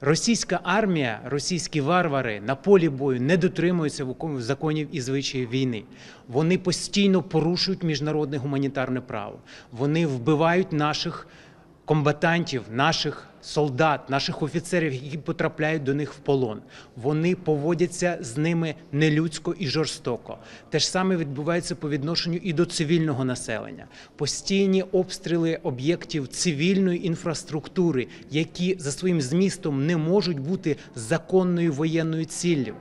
Російська армія, російські варвари на полі бою не дотримуються законів і звичаїв війни. Вони постійно порушують міжнародне гуманітарне право. Вони вбивають наших комбатантів, наших солдат, наших офіцерів, які потрапляють до них в полон. Вони поводяться з ними нелюдсько і жорстоко. Те ж саме відбувається по відношенню і до цивільного населення. Постійні обстріли об'єктів цивільної інфраструктури, які за своїм змістом не можуть бути законною воєнною ціллю.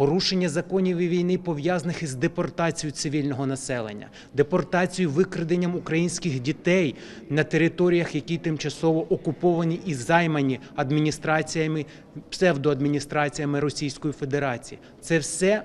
Порушення законів і війни пов'язаних із депортацією цивільного населення, депортацією викраденням українських дітей на територіях, які тимчасово окуповані і займані адміністраціями, псевдоадміністраціями Російської Федерації. Це все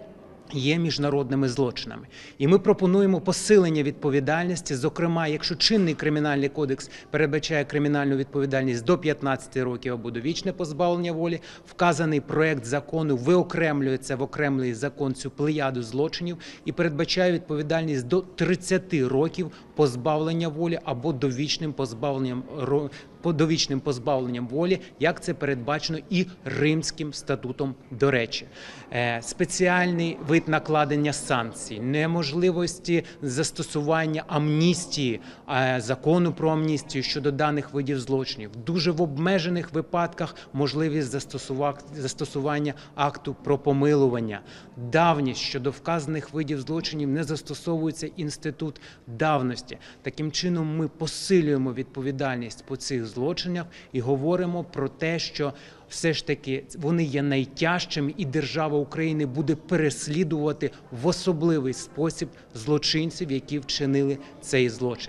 є міжнародними злочинами. І ми пропонуємо посилення відповідальності. Зокрема, якщо чинний кримінальний кодекс передбачає кримінальну відповідальність до 15 років або довічне позбавлення волі, вказаний проект закону виокремлюється в окремий закон цю плеяду злочинів і передбачає відповідальність до 30 років позбавлення волі або довічним позбавленням довічним позбавленням волі, як це передбачено і Римським статутом. До речі, Е, спеціальний вид накладення санкцій, неможливості застосування амністії, е, закону про амністію щодо даних видів злочинів, дуже в обмежених випадках можливість застосування акту про помилування, давність щодо вказаних видів злочинів не застосовується інститут давності. Таким чином, ми посилюємо відповідальність по цих злочинах і говоримо про те, що все ж таки вони є найтяжчими, і держава України буде переслідувати в особливий спосіб злочинців, які вчинили цей злочин.